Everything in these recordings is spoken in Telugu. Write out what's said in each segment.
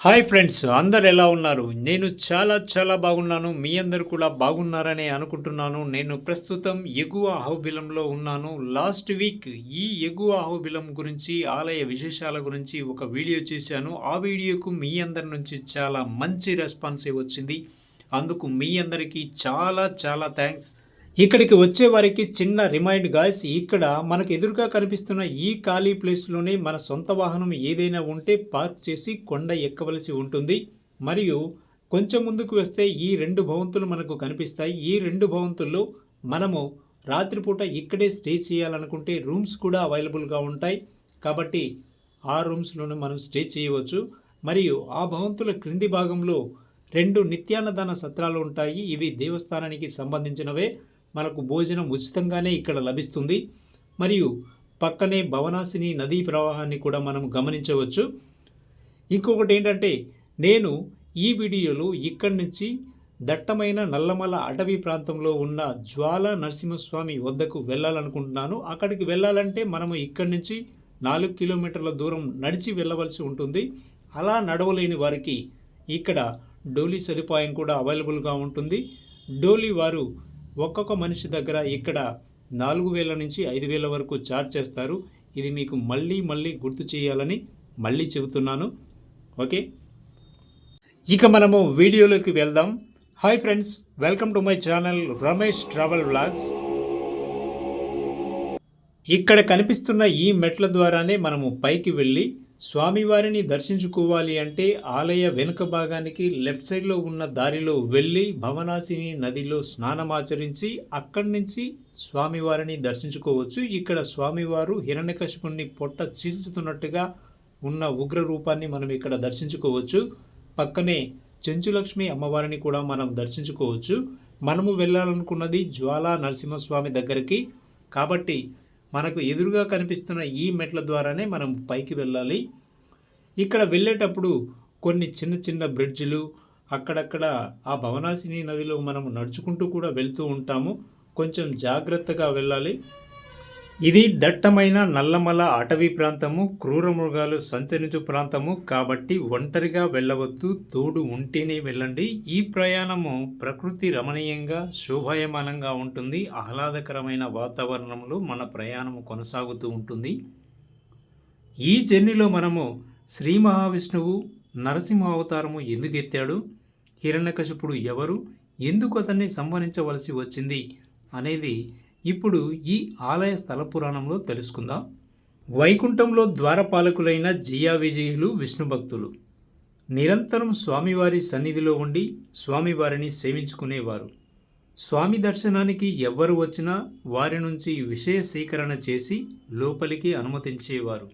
హాయ్ ఫ్రెండ్స్ అందరు ఎలా ఉన్నారు? నేను చాలా చాలా బాగున్నాను. మీ అందరు కూడా బాగున్నారని అనుకుంటున్నాను. నేను ప్రస్తుతం ఎగువ అహోబిలంలో ఉన్నాను. లాస్ట్ వీక్ ఈ ఎగువ అహోబిలం గురించి ఆలయ విశేషాల గురించి ఒక వీడియో చేశాను. ఆ వీడియోకు మీ అందరి నుంచి చాలా మంచి రెస్పాన్స్ వచ్చింది. అందుకు మీ అందరికీ చాలా చాలా థ్యాంక్స్. ఇక్కడికి వచ్చే వారికి చిన్న రిమైండ్ గాయస్ ఇక్కడ మనకు ఎదురుగా కనిపిస్తున్న ఈ ఖాళీ ప్లేస్లోనే మన సొంత వాహనం ఏదైనా ఉంటే పార్క్ చేసి కొండ ఎక్కవలసి ఉంటుంది. మరియు కొంచెం ముందుకు వస్తే ఈ రెండు భవంతులు మనకు కనిపిస్తాయి. ఈ రెండు భవంతుల్లో మనము రాత్రిపూట ఇక్కడే స్టే చేయాలనుకుంటే రూమ్స్ కూడా అవైలబుల్గా ఉంటాయి. కాబట్టి ఆ రూమ్స్లోనే మనం స్టే చేయవచ్చు. మరియు ఆ భవంతుల క్రింది భాగంలో రెండు నిత్యాన్నదాన సత్రాలు ఉంటాయి. ఇవి దేవస్థానానికి సంబంధించినవే. మనకు భోజనం ఉచితంగానే ఇక్కడ లభిస్తుంది. మరియు పక్కనే భవనాసిని నదీ ప్రవాహాన్ని కూడా మనం గమనించవచ్చు. ఇంకొకటి ఏంటంటే నేను ఈ వీడియోలో ఇక్కడి నుంచి దట్టమైన నల్లమల అటవీ ప్రాంతంలో ఉన్న జ్వాల నరసింహస్వామి వద్దకు వెళ్ళాలనుకుంటున్నాను. అక్కడికి వెళ్ళాలంటే మనము ఇక్కడి నుంచి నాలుగు కిలోమీటర్ల దూరం నడిచి వెళ్ళవలసి ఉంటుంది. అలా నడవలేని వారికి ఇక్కడ డోలీ సదుపాయం కూడా అవైలబుల్గా ఉంటుంది. డోలీ వారు ఒక్కొక్క మనిషి దగ్గర ఇక్కడ నాలుగు వేల నుంచి ఐదు వేల వరకు ఛార్జ్ చేస్తారు. ఇది మీకు మళ్ళీ మళ్ళీ గుర్తు చేయాలని మళ్ళీ చెబుతున్నాను. ఓకే? ఇక మనము వీడియోలోకి వెళ్దాం. Hi friends welcome to my channel Ramesh travel vlogs ఇక్కడ కనిపిస్తున్న ఈ మెట్ల ద్వారానే మనము పైకి వెళ్ళి స్వామివారిని దర్శించుకోవాలి అంటే ఆలయ వెనుక భాగానికి లెఫ్ట్ సైడ్లో ఉన్న దారిలో వెళ్ళి భవనాసిని నదిలో స్నానమాచరించి అక్కడి నుంచి స్వామివారిని దర్శించుకోవచ్చు. ఇక్కడ స్వామివారు హిరణ్యకశిపుణ్ణి పొట్ట చీల్చుతున్నట్టుగా ఉన్న ఉగ్ర రూపాన్ని మనం ఇక్కడ దర్శించుకోవచ్చు. పక్కనే చెంచులక్ష్మి అమ్మవారిని కూడా మనం దర్శించుకోవచ్చు. మనము వెళ్ళాలనుకున్నది జ్వాలా నరసింహస్వామి దగ్గరికి. కాబట్టి మనకు ఎదురుగా కనిపిస్తున్న ఈ మెట్ల ద్వారానే మనం పైకి వెళ్ళాలి. ఇక్కడ వెళ్ళేటప్పుడు కొన్ని చిన్న చిన్న బ్రిడ్జిలు అక్కడక్కడ ఆ భవనాసిని నదిలో మనం నడుచుకుంటూ కూడా వెళ్తూ ఉంటాము. కొంచెం జాగ్రత్తగా వెళ్ళాలి. ఇది దట్టమైన నల్లమల అటవీ ప్రాంతము క్రూర మృగాలు సంచరించు ప్రాంతము కాబట్టి ఒంటరిగా వెళ్ళవద్దు తోడు ఉంటేనే వెళ్ళండి. ఈ ప్రయాణము ప్రకృతి రమణీయంగా శోభాయమానంగా ఉంటుంది. ఆహ్లాదకరమైన వాతావరణంలో మన ప్రయాణము కొనసాగుతూ ఉంటుంది. ఈ జర్నీలో మనము శ్రీ మహావిష్ణువు నరసింహ అవతారము ఎందుకు ఎత్తాడు హిరణ్యకశిపుడు ఎవరు ఎందుకు అతన్ని సంహరించవలసి వచ్చింది అనేది ఇప్పుడు ఈ ఆలయ స్థల పురాణంలో తెలుసుకుందాం. వైకుంఠంలో ద్వారపాలకులైన జియా విజయులు విష్ణు భక్తులు. నిరంతరం స్వామివారి సన్నిధిలో ఉండి స్వామివారిని సేవించుకునేవారు. స్వామి దర్శనానికి ఎవ్వరు వచ్చినా వారి నుంచి విషయ సేకరణ చేసి లోపలికి అనుమతించేవారు.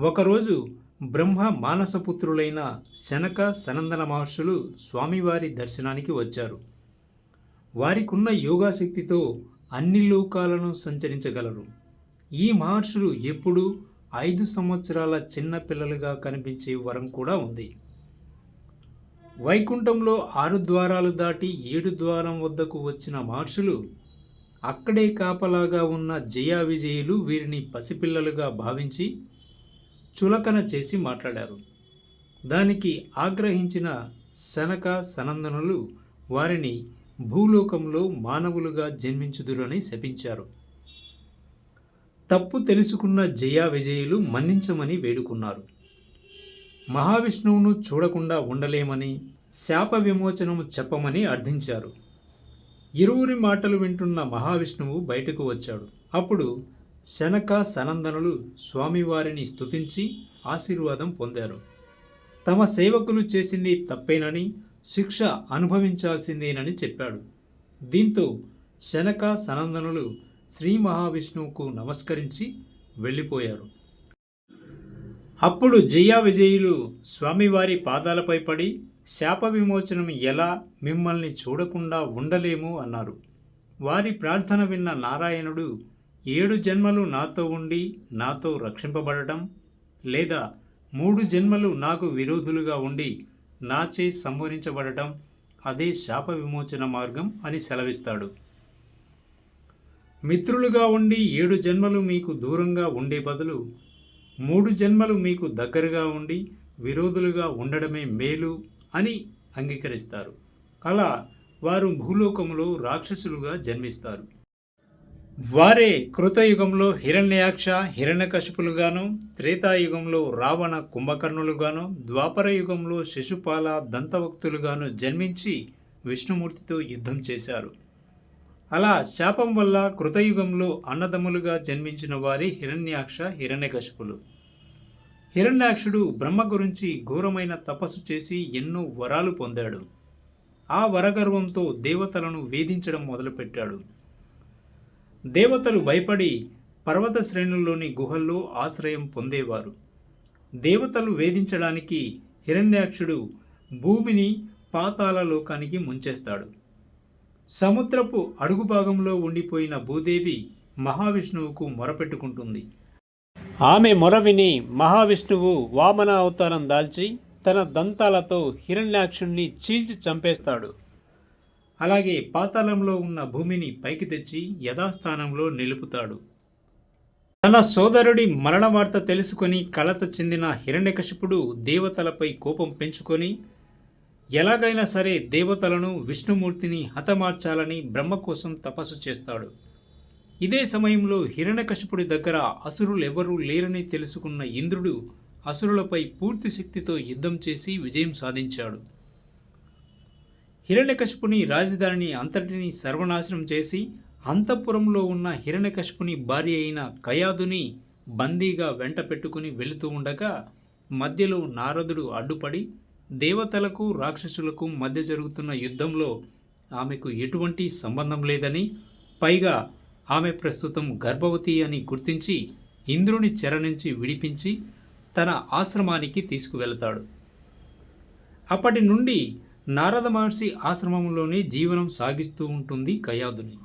ఒకరోజు బ్రహ్మ మానసపుత్రులైన శనక సనందన మహర్షులు స్వామివారి దర్శనానికి వచ్చారు. వారికున్న యోగాశక్తితో అన్ని లోకాలను సంచరించగలరు. ఈ మహర్షులు ఎప్పుడూ ఐదు సంవత్సరాల చిన్న పిల్లలుగా కనిపించే వరం కూడా ఉంది. వైకుంఠంలో ఆరు ద్వారాలు దాటి ఏడు ద్వారం వద్దకు వచ్చిన మహర్షులు అక్కడే కాపలాగా ఉన్న జయా విజయులు వీరిని పసిపిల్లలుగా భావించి చులకన చేసి మాట్లాడారు. దానికి ఆగ్రహించిన శనక సనందనులు వారిని భూలోకంలో మానవులుగా జన్మించుదురని శపించారు. తప్పు తెలుసుకున్న జయా విజయులు మన్నించమని వేడుకున్నారు. మహావిష్ణువును చూడకుండా ఉండలేమని శాప విమోచనము చెప్పమని అర్థించారు. ఇరువురి మాటలు వింటున్న మహావిష్ణువు బయటకు వచ్చాడు. అప్పుడు శనక సనందనులు స్వామివారిని స్తుతించి ఆశీర్వాదం పొందారు. తమ సేవకులు చేసింది తప్పేనని శిక్ష అనుభవించాల్సిందేనని చెప్పాడు. దీంతో శనక సనందనులు శ్రీ మహావిష్ణువుకు నమస్కరించి వెళ్ళిపోయారు. అప్పుడు జయా విజయులు స్వామివారి పాదాలపై పడి శాప విమోచనం ఎలా మిమ్మల్ని చూడకుండా ఉండలేము అన్నారు. వారి ప్రార్థన విన్న నారాయణుడు ఏడు జన్మలు నాతో ఉండి నాతో రక్షింపబడటం లేదా మూడు జన్మలు నాకు విరోధులుగా ఉండి నాచే సంహరించబడటం అదే శాప విమోచన మార్గం అని సెలవిస్తాడు. మిత్రులుగా ఉండి ఏడు జన్మలు మీకు దూరంగా ఉండే బదులు మూడు జన్మలు మీకు దగ్గరగా ఉండి విరోధులుగా ఉండడమే మేలు అని అంగీకరిస్తారు. అలా వారు భూలోకములో రాక్షసులుగా జన్మిస్తారు. వారే కృతయుగంలో హిరణ్యాక్ష హిరణ్యకశిపులుగాను త్రేతాయుగంలో రావణ కుంభకర్ణులుగాను ద్వాపర యుగంలో శిశుపాల దంతవక్తులుగాను జన్మించి విష్ణుమూర్తితో యుద్ధం చేశారు. అలా శాపం వల్ల కృతయుగంలో అన్నదమ్ములుగా జన్మించిన వారి హిరణ్యాక్ష హిరణ్యకశిపులు. హిరణ్యాక్షుడు బ్రహ్మ గురించి ఘోరమైన తపస్సు చేసి ఎన్నో వరాలు పొందాడు. ఆ వరగర్వంతో దేవతలను వేధించడం మొదలుపెట్టాడు. దేవతలు భయపడి పర్వత శ్రేణుల్లోని గుహల్లో ఆశ్రయం పొందేవారు. దేవతలు వేధించడానికి హిరణ్యాక్షుడు భూమిని పాతాల లోకానికి ముంచేస్తాడు. సముద్రపు అడుగు భాగంలో ఉండిపోయిన భూదేవి మహావిష్ణువుకు మొరపెట్టుకుంటుంది. ఆమె మొర విని మహావిష్ణువు వామన అవతారం దాల్చి తన దంతాలతో హిరణ్యాక్షుణ్ణి చీల్చి చంపేస్తాడు. అలాగే పాతాళంలో ఉన్న భూమిని పైకి తెచ్చి యథాస్థానంలో నిలుపుతాడు. తన సోదరుడి మరణ వార్త తెలుసుకొని కలత చెందిన హిరణ్యకశిపుడు దేవతలపై కోపం పెంచుకొని ఎలాగైనా సరే దేవతలను విష్ణుమూర్తిని హతమార్చాలని బ్రహ్మ కోసం తపస్సు చేస్తాడు. ఇదే సమయంలో హిరణ్యకశిపుడి దగ్గర అసురులెవరూ లేరని తెలుసుకున్న ఇంద్రుడు అసురులపై పూర్తి శక్తితో యుద్ధం చేసి విజయం సాధించాడు. హిరణ్యకశిపుని రాజధానిని అంతటిని సర్వనాశనం చేసి అంతఃపురంలో ఉన్న హిరణ్యకశిపుని భార్య అయిన కయాదుని బందీగా వెంట పెట్టుకుని వెళుతూ ఉండగా మధ్యలో నారదుడు అడ్డుపడి దేవతలకు రాక్షసులకు మధ్య జరుగుతున్న యుద్ధంలో ఆమెకు ఎటువంటి సంబంధం లేదని పైగా ఆమె ప్రస్తుతం గర్భవతి అని గుర్తించి ఇంద్రుని చెర నుంచి విడిపించి తన ఆశ్రమానికి తీసుకువెళతాడు. అప్పటి నుండి నారద మహర్షి ఆశ్రమంలోనే జీవనం సాగిస్తూ ఉంటుంది కయాదుని.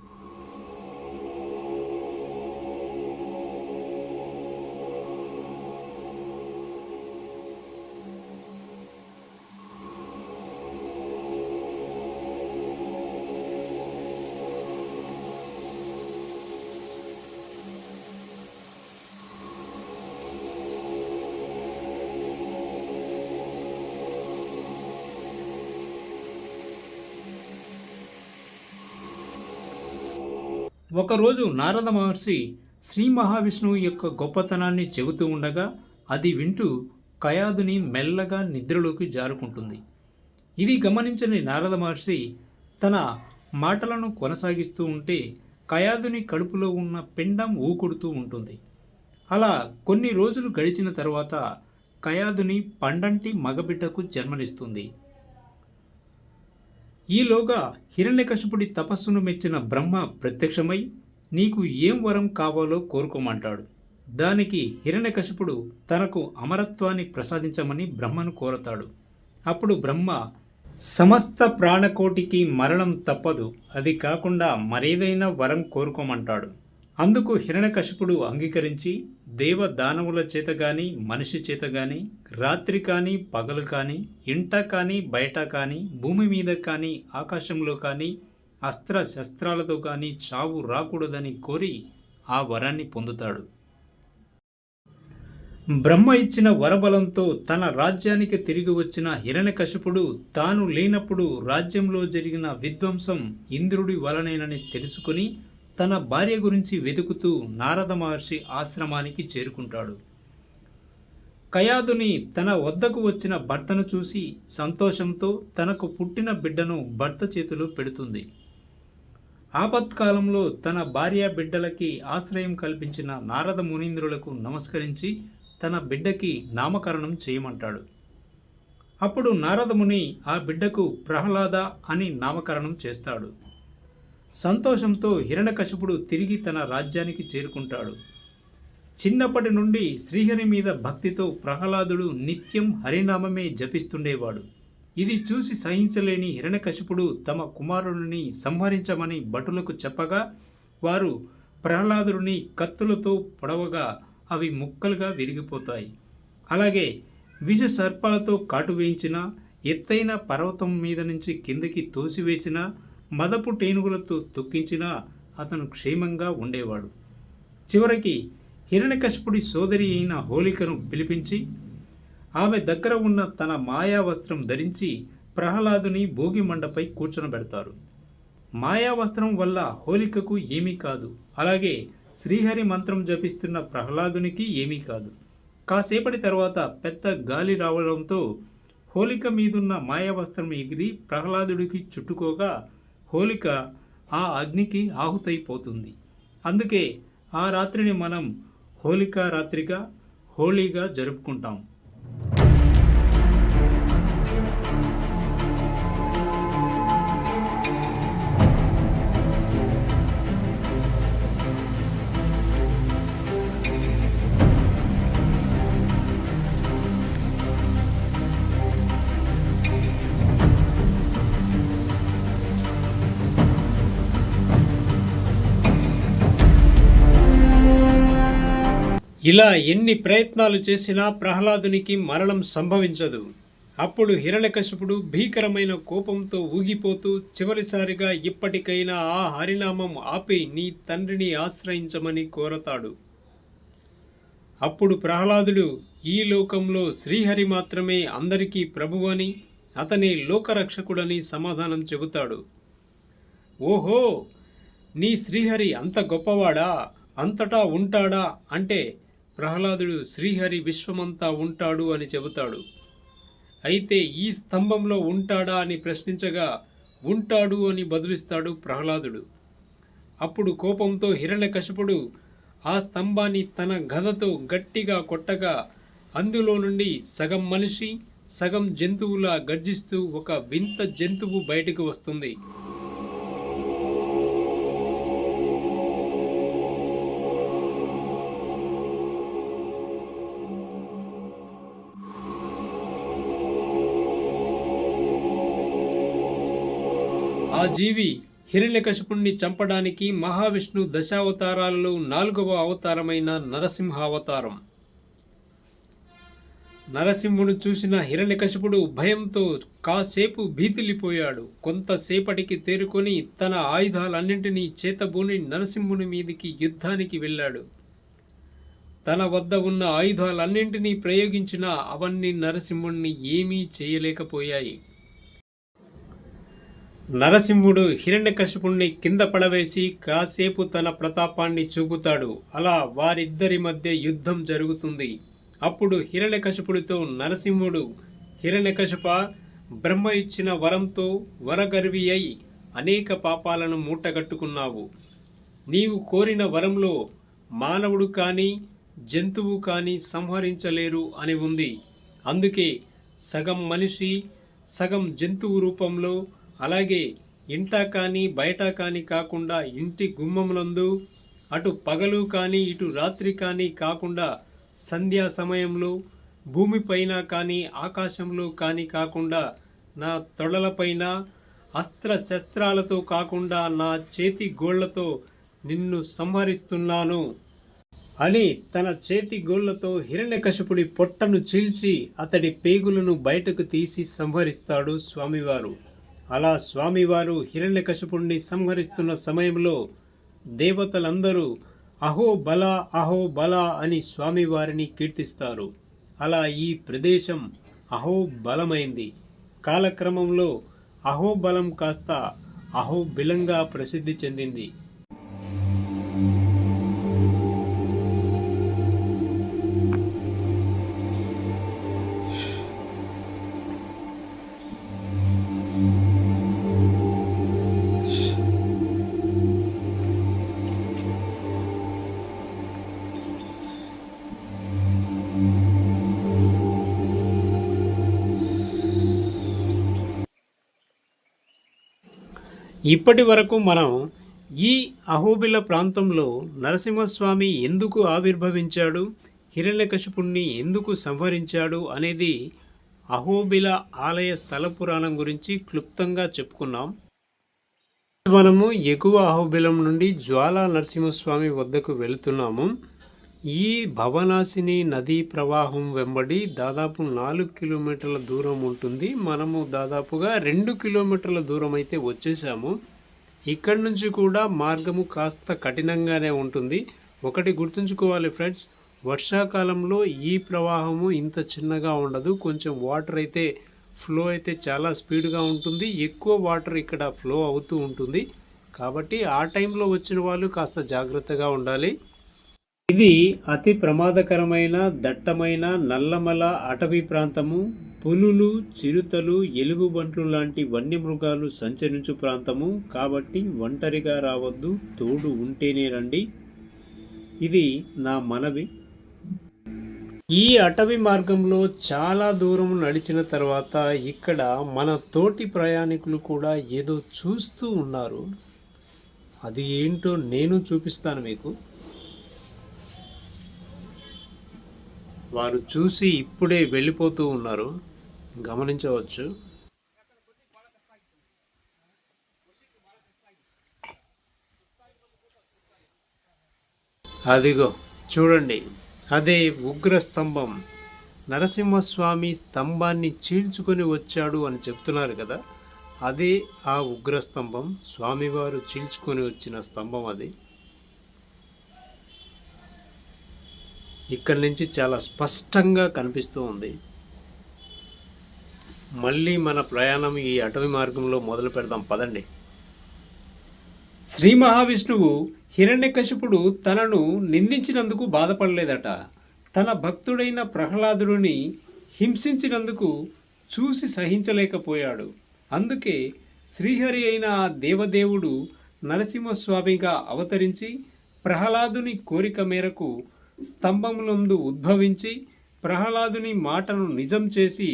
ఒకరోజు నారద మహర్షి శ్రీ మహావిష్ణువు యొక్క గొప్పతనాన్ని చెబుతూ ఉండగా అది వింటూ కయాదుని మెల్లగా నిద్రలోకి జారుకుంటుంది. ఇది గమనించని నారద మహర్షి తన మాటలను కొనసాగిస్తూ ఉంటే కయాదుని కడుపులో ఉన్న పిండం ఊకుడుతూ ఉంటుంది. అలా కొన్ని రోజులు గడిచిన తర్వాత కయాదుని పండంటి మగబిడ్డకు జన్మనిస్తుంది. ఈలోగా హిరణ్యకశిపుడి తపస్సును మెచ్చిన బ్రహ్మ ప్రత్యక్షమై నీకు ఏం వరం కావాలో కోరుకోమంటాడు. దానికి హిరణ్యకశిపుడు తనకు అమరత్వాన్ని ప్రసాదించమని బ్రహ్మను కోరతాడు. అప్పుడు బ్రహ్మ సమస్త ప్రాణకోటికి మరణం తప్పదు. అది కాకుండా మరేదైనా వరం కోరుకోమంటాడు అందుకు హిరణ్యకశిపుడు అంగీకరించి దేవ దానవుల చేత కానీ మనిషి చేత కానీ రాత్రి కానీ పగలు కానీ ఇంట కానీ బయట కానీ భూమి మీద కానీ ఆకాశంలో కానీ అస్త్ర శస్త్రాలతో కానీ చావు రాకూడదని కోరి ఆ వరాన్ని పొందుతాడు. బ్రహ్మ ఇచ్చిన వరబలంతో తన రాజ్యానికి తిరిగి వచ్చిన హిరణ్యకశపుడు తాను లేనప్పుడు రాజ్యంలో జరిగిన విధ్వంసం ఇంద్రుడి వలనేనని తెలుసుకుని తన భార్య గురించి వెతుకుతూ నారద మహర్షి ఆశ్రమానికి చేరుకుంటాడు. కయాదుని తన వద్దకు వచ్చిన భర్తను చూసి సంతోషంతో తనకు పుట్టిన బిడ్డను భర్త చేతిలో పెడుతుంది. ఆపత్కాలంలో తన భార్య బిడ్డలకి ఆశ్రయం కల్పించిన నారద మునీంద్రులకు నమస్కరించి తన బిడ్డకి నామకరణం చేయమంటాడు. అప్పుడు నారదముని ఆ బిడ్డకు ప్రహ్లాద అని నామకరణం చేస్తాడు. సంతోషంతో హిరణకశపుడు తిరిగి తన రాజ్యానికి చేరుకుంటాడు. చిన్నప్పటి నుండి శ్రీహరి మీద భక్తితో ప్రహ్లాదుడు నిత్యం హరినామమే జపిస్తుండేవాడు. ఇది చూసి సహించలేని హిరణకశిపుడు తమ కుమారుడిని సంహరించమని భటులకు చెప్పగా వారు ప్రహ్లాదుడిని కత్తులతో పొడవగా అవి ముక్కలుగా విరిగిపోతాయి. అలాగే విష సర్పాలతో కాటు వేయించిన ఎత్తైన పర్వతం మీద నుంచి కిందకి తోసివేసిన మదపు టేనుగులతో తొక్కించినా అతను క్షేమంగా ఉండేవాడు. చివరికి హిరణకశపుడి సోదరి అయిన హోలికను పిలిపించి ఆమె దగ్గర ఉన్న తన మాయా వస్త్రం ధరించి ప్రహ్లాదుని భోగి మండపై కూర్చొనబెడతారు. మాయా వస్త్రం వల్ల హోలికకు ఏమీ కాదు. అలాగే శ్రీహరి మంత్రం జపిస్తున్న ప్రహ్లాదునికి ఏమీ కాదు. కాసేపటి తర్వాత పెద్ద గాలి రావడంతో హోలిక మీదున్న మాయావస్త్రం ఎగిరి ప్రహ్లాదుడికి చుట్టుకోగా హోలిక ఆ అగ్నికి ఆహుతైపోతుంది. అందుకే ఆ రాత్రిని మనం హోలికా రాత్రిగా హోళీగా జరుపుకుంటాం. ఇలా ఎన్ని ప్రయత్నాలు చేసినా ప్రహ్లాదునికి మరణం సంభవించదు. అప్పుడు హిరణ్యకశిపుడు భీకరమైన కోపంతో ఊగిపోతూ చివరిసారిగా ఇప్పటికైనా ఆ హరినామం ఆపి నీ తండ్రిని ఆశ్రయించమని కోరతాడు. అప్పుడు ప్రహ్లాదుడు ఈ లోకంలో శ్రీహరి మాత్రమే అందరికీ ప్రభువని అతని లోకరక్షకుడని సమాధానం చెబుతాడు. ఓహో! నీ శ్రీహరి అంత గొప్పవాడా? అంతటా ఉంటాడా? అంటే ప్రహ్లాదుడు శ్రీహరి విశ్వమంతా ఉంటాడు అని చెబుతాడు. అయితే ఈ స్తంభంలో ఉంటాడా అని ప్రశ్నించగా ఉంటాడు అని బదులిస్తాడు ప్రహ్లాదుడు. అప్పుడు కోపంతో హిరణ్యకశిపుడు ఆ స్తంభాన్ని తన గదతో గట్టిగా కొట్టగా అందులో నుండి సగం మనిషి సగం జంతువులా గర్జిస్తూ ఒక వింత జంతువు బయటకు వస్తుంది. ఆ జీవి హిరణ్యకశిపుణ్ణి చంపడానికి మహావిష్ణు దశావతారాలలో నాలుగవ అవతారమైన నరసింహ అవతారం నరసింహుడు చూసిన హిరణ్యకశిపుడు భయంతో కాసేపు భీతిలిపోయాడు కొంతసేపటికి తేరుకొని తన ఆయుధాలన్నింటినీ చేతబూని నరసింహుని మీదికి యుద్ధానికి వెళ్ళాడు. తన వద్ద ఉన్న ఆయుధాలన్నింటినీ ప్రయోగించినా అవన్నీ నరసింహుణ్ణి ఏమీ చేయలేకపోయాయి. నరసింహుడు హిరణ్యకశిపుణ్ణి కింద పడవేసి కాసేపు తన ప్రతాపాన్ని చూపుతాడు. అలా వారిద్దరి మధ్య యుద్ధం జరుగుతుంది. అప్పుడు హిరణ్యకశిపుడితో నరసింహుడు హిరణ్యకశిప బ్రహ్మ ఇచ్చిన వరంతో వరగర్వి అయి అనేక పాపాలను మూటగట్టుకున్నావు. నీవు కోరిన వరంలో మానవుడు కానీ జంతువు కానీ సంహరించలేరు అని ఉంది. అందుకే సగం మనిషి సగం జంతువు రూపంలో అలాగే ఇంట కానీ బయట కానీ కాకుండా ఇంటి గుమ్మములందు అటు పగలు కానీ ఇటు రాత్రి కానీ కాకుండా సంధ్యా సమయంలో భూమిపైన కానీ ఆకాశంలో కానీ కాకుండా నా తొడలపైన అస్త్ర శస్త్రాలతో కాకుండా నా చేతి గోళ్ళతో నిన్ను సంహరిస్తున్నాను. అని తన చేతి గోళ్ళతో హిరణ్యకశపుడి పొట్టను చీల్చి అతడి పేగులను బయటకు తీసి సంహరిస్తాడు స్వామివారు. అలా స్వామివారు హిరణ్యకశపుణ్ణి సంహరిస్తున్న సమయంలో దేవతలందరూ అహో బల అహో బల అని స్వామివారిని కీర్తిస్తారు. అలా ఈ ప్రదేశం అహో బలమైంది. కాలక్రమంలో అహోబలం కాస్త అహోబిలంగా ప్రసిద్ధి చెందింది. ఇప్పటి వరకు మనం ఈ అహోబిల ప్రాంతంలో నరసింహస్వామి ఎందుకు ఆవిర్భవించాడు? హిరణ్యకశిపుణ్ణి ఎందుకు సంహరించాడు? అనేది అహోబిల ఆలయ స్థల పురాణం గురించి క్లుప్తంగా చెప్పుకున్నాం. మనము ఎగువ అహోబిలం నుండి జ్వాలా నరసింహస్వామి వద్దకు వెళుతున్నాము. ఈ భవనాశిని నదీ ప్రవాహం వెంబడి దాదాపు నాలుగు కిలోమీటర్ల దూరం ఉంటుంది. మనము దాదాపుగా రెండు కిలోమీటర్ల దూరం అయితే వచ్చేసాము. ఇక్కడి నుంచి కూడా మార్గము కాస్త కఠినంగానే ఉంటుంది. ఒకటి గుర్తుంచుకోవాలి ఫ్రెండ్స్ వర్షాకాలంలో ఈ ప్రవాహము ఇంత చిన్నగా ఉండదు. కొంచెం వాటర్ అయితే ఫ్లో అయితే చాలా స్పీడ్గా ఉంటుంది. ఎక్కువ వాటర్ ఇక్కడ ఫ్లో అవుతూ ఉంటుంది. కాబట్టి ఆ టైంలో వచ్చిన వాళ్ళు కాస్త జాగ్రత్తగా ఉండాలి. ఇది అతి ప్రమాదకరమైన దట్టమైన నల్లమల అటవీ ప్రాంతము. పులులు చిరుతలు ఎలుగుబంట్లు లాంటి వన్యమృగాలు సంచరించు ప్రాంతము. కాబట్టి ఒంటరిగా రావద్దు తోడు ఉంటేనే రండి. ఇది నా మనవి. ఈ అటవీ మార్గంలో చాలా దూరం నడిచిన తర్వాత ఇక్కడ మన తోటి ప్రయాణికులు కూడా ఏదో చూస్తూ ఉన్నారు. అది ఏంటో నేను చూపిస్తాను మీకు. వారు చూసి ఇప్పుడే వెళ్ళిపోతూ ఉన్నారు. గమనించవచ్చు. అదిగో చూడండి. అదే ఉగ్ర స్తంభం. నరసింహస్వామి స్తంభాన్ని చీల్చుకొని వచ్చాడు అని చెప్తున్నారు కదా. అదే ఆ ఉగ్రస్తంభం స్వామివారు చీల్చుకొని వచ్చిన స్తంభం అది. ఇక్కడి నుంచి చాలా స్పష్టంగా కనిపిస్తూ ఉంది. మళ్ళీ మన ప్రయాణం ఈ అటవీ మార్గంలో మొదలు పెడదాం. పదండి. శ్రీ మహావిష్ణువు హిరణ్యకశిపుడు తనను నిందించినందుకు బాధపడలేదట. తన భక్తుడైన ప్రహ్లాదుడిని హింసించినందుకు చూసి సహించలేకపోయాడు. అందుకే శ్రీహరి అయిన ఆ దేవదేవుడు నరసింహస్వామిగా అవతరించి ప్రహ్లాదుని కోరిక మేరకు స్తంభములందు ఉద్భవించి ప్రహ్లాదుని మాటను నిజం చేసి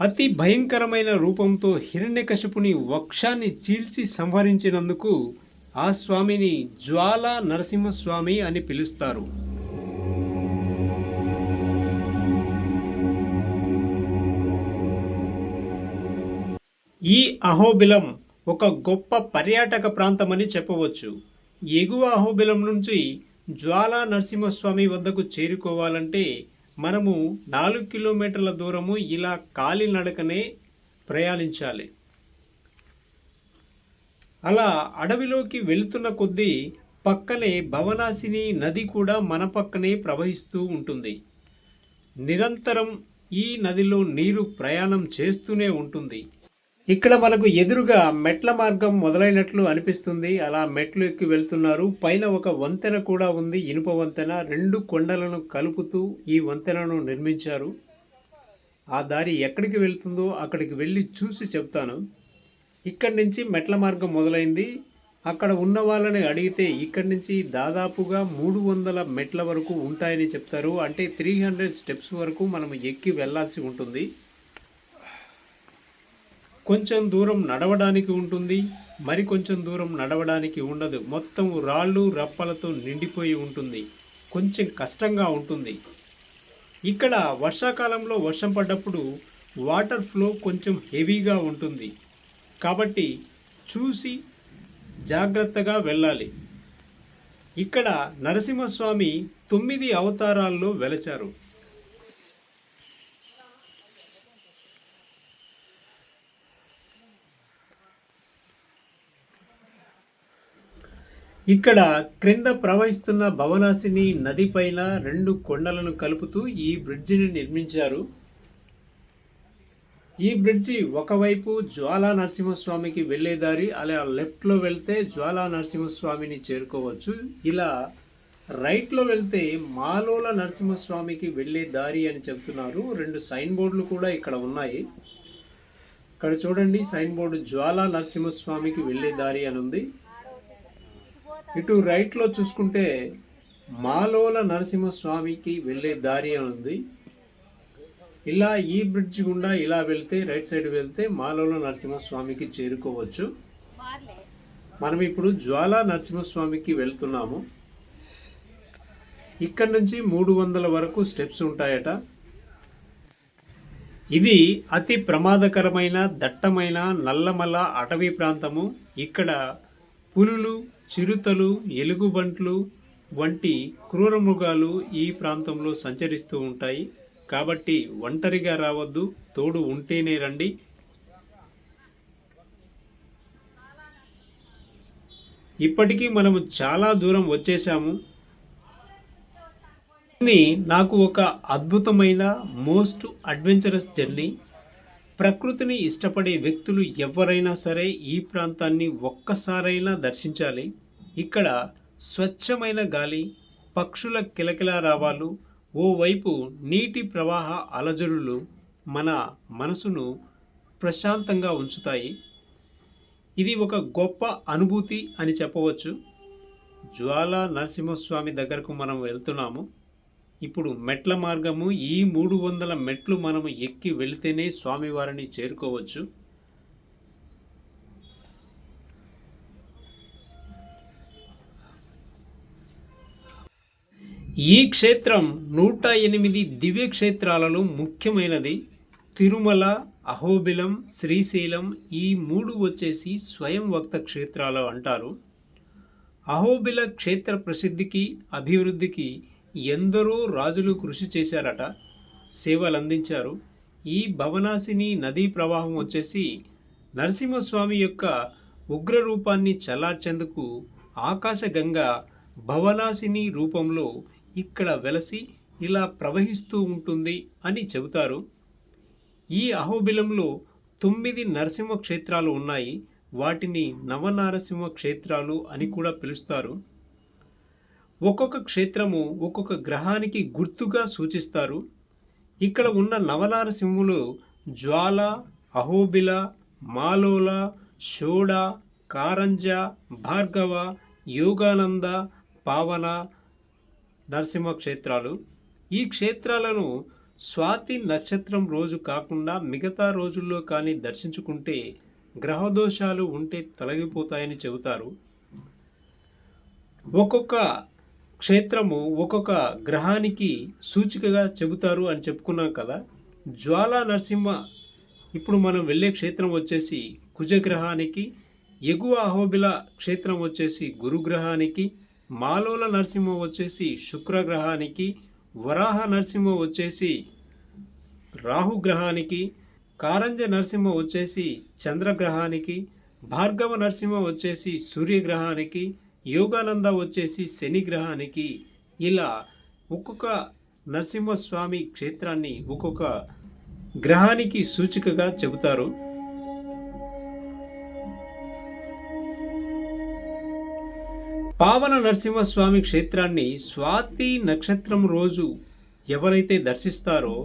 అతి భయంకరమైన రూపంతో హిరణ్యకశిపుని వక్షాన్ని చీల్చి సంహరించినందుకు ఆ స్వామిని జ్వాల నరసింహస్వామి అని పిలుస్తారు. ఈ అహోబిలం ఒక గొప్ప పర్యాటక ప్రాంతమని చెప్పవచ్చు. ఎగువ అహోబిలం నుంచి జ్వాలా నరసింహస్వామి వద్దకు చేరుకోవాలంటే మనము నాలుగు కిలోమీటర్ల దూరము ఇలా కాలినడకనే ప్రయాణించాలి. అలా అడవిలోకి వెళుతున్న కొద్దీ పక్కనే భవనాసిని నది కూడా మన పక్కనే ప్రవహిస్తూ ఉంటుంది. నిరంతరం ఈ నదిలో నీరు ప్రయాణం చేస్తూనే ఉంటుంది. ఇక్కడ మనకు ఎదురుగా మెట్ల మార్గం మొదలైనట్లు అనిపిస్తుంది. అలా మెట్లు ఎక్కి వెళ్తున్నారు. పైన ఒక వంతెన కూడా ఉంది. ఇనుప వంతెన. రెండు కొండలను కలుపుతూ ఈ వంతెనను నిర్మించారు. ఆ దారి ఎక్కడికి వెళ్తుందో అక్కడికి వెళ్ళి చూసి చెప్తాను. ఇక్కడి నుంచి మెట్ల మార్గం మొదలైంది. అక్కడ ఉన్న వాళ్ళని అడిగితే ఇక్కడి నుంచి దాదాపుగా మూడు వందల మెట్ల వరకు ఉంటాయని చెప్తారు. అంటే త్రీ హండ్రెడ్ స్టెప్స్ వరకు మనం ఎక్కి వెళ్ళాల్సి ఉంటుంది. కొంచెం దూరం నడవడానికి ఉంటుంది మరి కొంచెం దూరం నడవడానికి ఉండదు. మొత్తం రాళ్ళు రప్పలతో నిండిపోయి ఉంటుంది. కొంచెం కష్టంగా ఉంటుంది. ఇక్కడ వర్షాకాలంలో వర్షం పడ్డప్పుడు వాటర్ ఫ్లో కొంచెం హెవీగా ఉంటుంది. కాబట్టి చూసి జాగ్రత్తగా వెళ్ళాలి. ఇక్కడ నరసింహస్వామి తొమ్మిది అవతారాల్లో వెలచారు. ఇక్కడ క్రింద ప్రవహిస్తున్న భవనాసిని నది పైన రెండు కొండలను కలుపుతూ ఈ బ్రిడ్జిని నిర్మించారు. ఈ బ్రిడ్జి ఒకవైపు జ్వాలా నరసింహస్వామికి వెళ్ళే దారి అలా లెఫ్ట్లో వెళ్తే జ్వాలా నరసింహస్వామిని చేరుకోవచ్చు. ఇలా రైట్లో వెళ్తే మాలోల నరసింహస్వామికి వెళ్ళే దారి అని చెప్తున్నారు. రెండు సైన్ బోర్డులు కూడా ఇక్కడ ఉన్నాయి. ఇక్కడ చూడండి సైన్ బోర్డు జ్వాలా నరసింహస్వామికి వెళ్ళే దారి అని ఉంది. ఇటు రైట్లో చూసుకుంటే మాలోల నరసింహస్వామికి వెళ్ళే దారి అని ఉంది ఇలా ఈ బ్రిడ్జ్ గుండా ఇలా వెళ్తే రైట్ సైడ్ వెళ్తే మాలోల నరసింహస్వామికి చేరుకోవచ్చు. మనం ఇప్పుడు జ్వాలా నరసింహస్వామికి వెళ్తున్నాము. ఇక్కడ నుంచి మూడు వందల వరకు స్టెప్స్ ఉంటాయట. ఇది అతి ప్రమాదకరమైన దట్టమైన నల్లమల అటవీ ప్రాంతము. ఇక్కడ పులులు చిరుతలు ఎలుగుబంట్లు వంటి క్రూర మృగాలు ఈ ప్రాంతంలో సంచరిస్తూ ఉంటాయి. కాబట్టి ఒంటరిగా రావద్దు తోడు ఉంటేనే రండి. ఇప్పటికీ మనము చాలా దూరం వచ్చేసాము నాకు ఒక అద్భుతమైన మోస్ట్ అడ్వెంచరస్ జర్నీ. ప్రకృతిని ఇష్టపడే వ్యక్తులు ఎవరైనా సరే ఈ ప్రాంతాన్ని ఒక్కసారైనా దర్శించాలి. ఇక్కడ స్వచ్ఛమైన గాలి పక్షుల కిలకిల రావాలు ఓవైపు నీటి ప్రవాహ అలజడులు మన మనసును ప్రశాంతంగా ఉంచుతాయి. ఇది ఒక గొప్ప అనుభూతి అని చెప్పవచ్చు. జ్వాలా నరసింహస్వామి దగ్గరకు మనం వెళ్తున్నాము. ఇప్పుడు మెట్ల మార్గము ఈ మూడు వందల మెట్లు మనము ఎక్కి వెళితేనే స్వామివారిని చేరుకోవచ్చు. ఈ క్షేత్రం నూట ఎనిమిది దివ్య క్షేత్రాలలో ముఖ్యమైనది. తిరుమల అహోబిలం శ్రీశైలం ఈ మూడు వచ్చేసి స్వయం వక్త క్షేత్రాలు అంటారు. అహోబిల క్షేత్ర ప్రసిద్ధికి అభివృద్ధికి ఎందరో రాజులు కృషి చేశారట సేవలు అందించారు. ఈ భవనాసిని నదీ ప్రవాహం వచ్చేసి నరసింహస్వామి యొక్క ఉగ్ర రూపాన్ని చల్లార్చేందుకు ఆకాశగంగా భవనాసిని రూపంలో ఇక్కడ వెలసి ఇలా ప్రవహిస్తూ ఉంటుంది అని చెబుతారు. ఈ అహోబిలంలో తొమ్మిది నరసింహ క్షేత్రాలు ఉన్నాయి. వాటిని నవనారసింహ క్షేత్రాలు అని కూడా పిలుస్తారు. ఒక్కొక్క క్షేత్రము ఒక్కొక్క గ్రహానికి గుర్తుగా సూచిస్తారు. ఇక్కడ ఉన్న నవనారసింహులు జ్వాల అహోబిల మాలోల షోడ కారంజ భార్గవ యోగానంద పావన నరసింహ క్షేత్రాలు. ఈ క్షేత్రాలను స్వాతి నక్షత్రం రోజు కాకుండా మిగతా రోజుల్లో కానీ దర్శించుకుంటే గ్రహదోషాలు ఉంటే తొలగిపోతాయని చెబుతారు. ఒక్కొక్క క్షేత్రము ఒక్కొక్క గ్రహానికి సూచికగా చెబుతారు అని చెప్పుకున్నాం కదా. జ్వాలా నరసింహ ఇప్పుడు మనం వెళ్ళే క్షేత్రం వచ్చేసి కుజగ్రహానికి ఎగువ అహోబిల క్షేత్రం వచ్చేసి గురుగ్రహానికి మాలోల నరసింహ వచ్చేసి శుక్రగ్రహానికి వరాహ నరసింహ వచ్చేసి రాహుగ్రహానికి కారంజ నరసింహ వచ్చేసి చంద్రగ్రహానికి భార్గవ నరసింహ వచ్చేసి సూర్యగ్రహానికి యోగానంద వచ్చేసి శని గ్రహానికి ఇలా ఒక్కొక్క నరసింహస్వామి క్షేత్రాన్ని ఒక్కొక్క గ్రహానికి సూచికగా చెబుతారు. పావన నరసింహస్వామి క్షేత్రాన్ని స్వాతి నక్షత్రం రోజు ఎవరైతే దర్శిస్తారో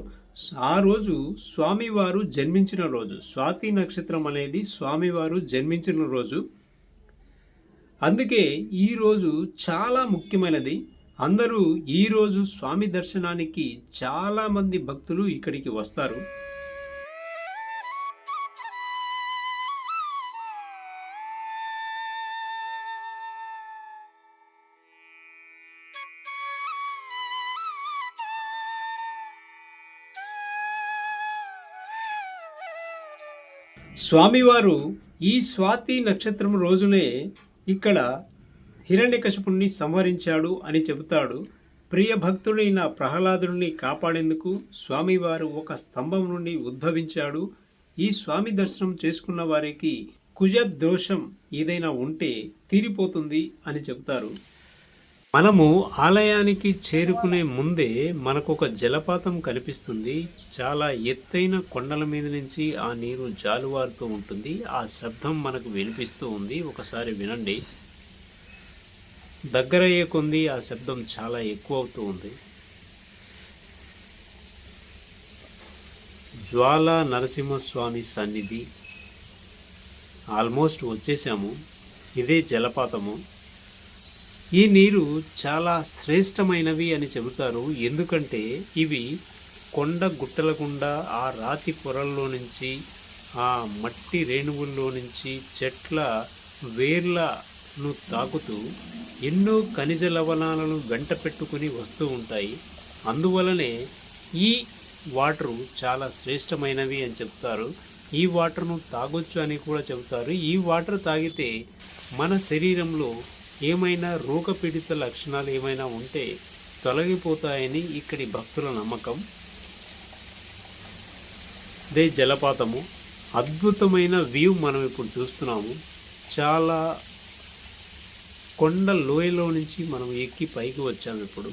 ఆ రోజు స్వామివారు జన్మించిన రోజు స్వాతి నక్షత్రం అనేది స్వామివారు జన్మించిన రోజు. అందుకే ఈరోజు చాలా ముఖ్యమైనది. అందరూ ఈరోజు స్వామి దర్శనానికి చాలామంది భక్తులు ఇక్కడికి వస్తారు. స్వామివారు ఈ స్వాతి నక్షత్రం రోజునే ఇక్కడ హిరణ్యకశపుణ్ణి సంహరించాడు అని చెబుతాడు. ప్రియ భక్తుడైన ప్రహ్లాదుని కాపాడేందుకు స్వామివారు ఒక స్తంభం నుండి ఉద్భవించాడు. ఈ స్వామి దర్శనం చేసుకున్న వారికి కుజ దోషం ఏదైనా ఉంటే తీరిపోతుంది అని చెబుతారు. మనము ఆలయానికి చేరుకునే ముందే మనకు ఒక జలపాతం కనిపిస్తుంది. చాలా ఎత్తైన కొండల మీద నుంచి ఆ నీరు జాలువారుతూ ఉంటుంది. ఆ శబ్దం మనకు వినిపిస్తూ ఉంది. ఒకసారి వినండి. దగ్గరయ్యే కొంది ఆ శబ్దం చాలా ఎక్కువ అవుతూ ఉంది. జ్వాల నరసింహస్వామి సన్నిధి. ఆల్మోస్ట్ వచ్చేసాము. ఇదే జలపాతము. ఈ నీరు చాలా శ్రేష్టమైనవి అని చెబుతారు. ఎందుకంటే ఇవి కొండ గుట్టలకుండా ఆ రాతి పొరల్లో నుంచి ఆ మట్టి రేణువుల్లో నుంచి చెట్ల వేర్లను తాకుతూ ఎన్నో ఖనిజ లవణాలను వెంట పెట్టుకుని వస్తూ ఉంటాయి. అందువలనే ఈ వాటరు చాలా శ్రేష్టమైనవి అని చెప్తారు ఈ వాటర్ను తాగొచ్చు అని కూడా చెబుతారు. ఈ వాటర్ తాగితే మన శరీరంలో ఏమైనా రోగపీడిత లక్షణాలు ఏమైనా ఉంటే తొలగిపోతాయని ఇక్కడి భక్తుల నమ్మకం. ఇదే జలపాతము. అద్భుతమైన వ్యూ మనం ఇప్పుడు చూస్తున్నాము. చాలా కొండ లోయలో నుంచి మనం ఎక్కి పైకి వచ్చాము ఇప్పుడు.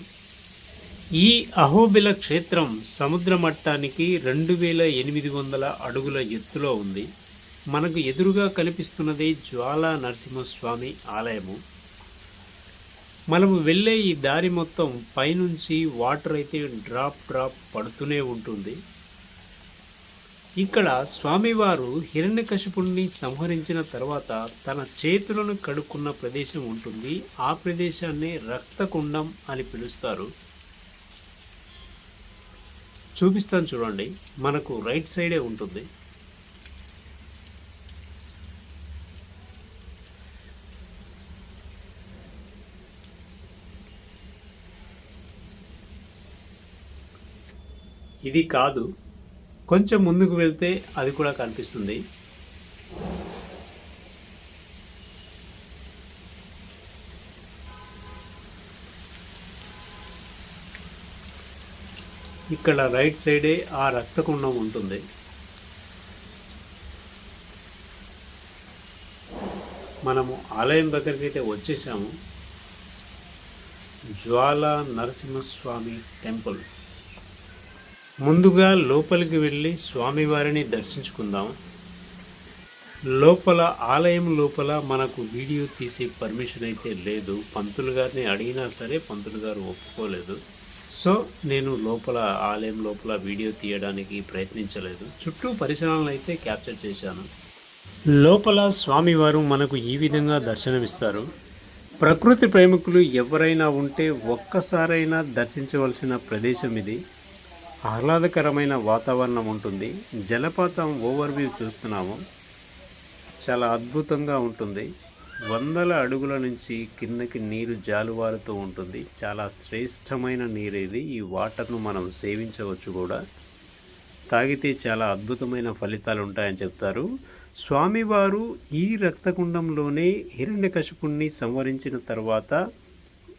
ఈ అహోబిల క్షేత్రం సముద్ర మట్టానికి రెండు వేల ఎనిమిది వందల అడుగుల ఎత్తులో ఉంది. మనకు ఎదురుగా కనిపిస్తున్నది జ్వాలా నరసింహస్వామి ఆలయము. మనము వెళ్ళే ఈ దారి మొత్తం పైనుంచి వాటర్ అయితే డ్రాప్ డ్రాప్ పడుతూనే ఉంటుంది. ఇక్కడ స్వామివారు హిరణ్యకశిపుణ్ణి సంహరించిన తర్వాత తన చేతులను కడుక్కున్న ప్రదేశం ఉంటుంది. ఆ ప్రదేశాన్ని రక్తకుండం అని పిలుస్తారు. చూపిస్తాను చూడండి. మనకు రైట్ సైడే ఉంటుంది. ఇది కాదు. కొంచెం ముందుకు వెళ్తే అది కూడా కనిపిస్తుంది. ఇక్కడ రైట్ సైడే ఆ రక్తకుండం ఉంటుంది. మనము ఆలయం దగ్గరికి అయితే వచ్చేసాము. జ్వాల నరసింహస్వామి టెంపుల్. ముందుగా లోపలికి వెళ్ళి స్వామివారిని దర్శించుకుందాం. లోపల ఆలయం లోపల మనకు వీడియో తీసే పర్మిషన్ అయితే లేదు. పంతులు గారిని అడిగినా సరే పంతులు గారు ఒప్పుకోలేదు. సో నేను లోపల ఆలయం లోపల వీడియో తీయడానికి ప్రయత్నించలేదు. చుట్టూ పరిసరాలను అయితే క్యాప్చర్ చేశాను. లోపల స్వామివారు మనకు ఈ విధంగా దర్శనమిస్తారు. ప్రకృతి ప్రేమికులు ఎవరైనా ఉంటే ఒక్కసారైనా దర్శించవలసిన ప్రదేశం ఇది. ఆహ్లాదకరమైన వాతావరణం ఉంటుంది. జలపాతం ఓవర్ వ్యూ చూస్తున్నాము. చాలా అద్భుతంగా ఉంటుంది. వందల అడుగుల నుంచి కిందకి నీరు జాలువారుతూ ఉంటుంది. చాలా శ్రేష్టమైన నీరు ఇది ఈ వాటర్ను మనం సేవించవచ్చు కూడా. తాగితే చాలా అద్భుతమైన ఫలితాలు ఉంటాయని చెప్తారు. స్వామివారు ఈ రక్తకుండంలోనే హిరణ్యకశిపుణ్ణి సంవరించిన తర్వాత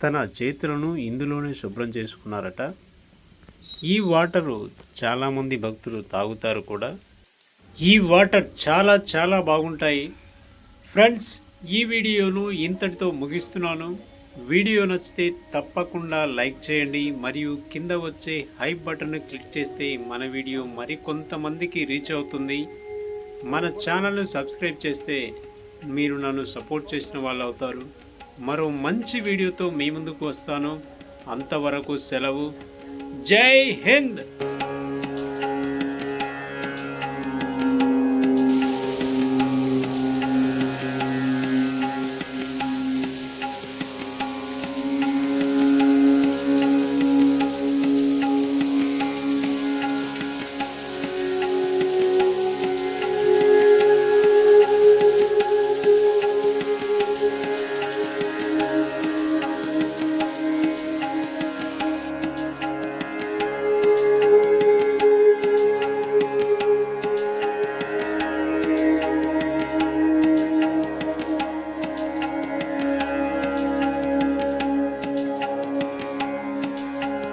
తన చేతులను ఇందులోనే శుభ్రం చేసుకున్నారట. ఈ వాటరు చాలామంది భక్తులు తాగుతారు కూడా. ఈ వాటర్ చాలా చాలా బాగుంటాయి. ఫ్రెండ్స్ ఈ వీడియోను ఇంతటితో ముగిస్తున్నాను. వీడియో నచ్చితే తప్పకుండా లైక్ చేయండి. మరియు కింద వచ్చే హై బటన్ క్లిక్ చేస్తే మన వీడియో మరికొంతమందికి రీచ్ అవుతుంది. మన ఛానల్ను సబ్స్క్రైబ్ చేస్తే మీరు నన్ను సపోర్ట్ చేసిన వాళ్ళు అవుతారు మరో మంచి వీడియోతో మీ ముందుకు వస్తాను. అంతవరకు సెలవు. जय हिंद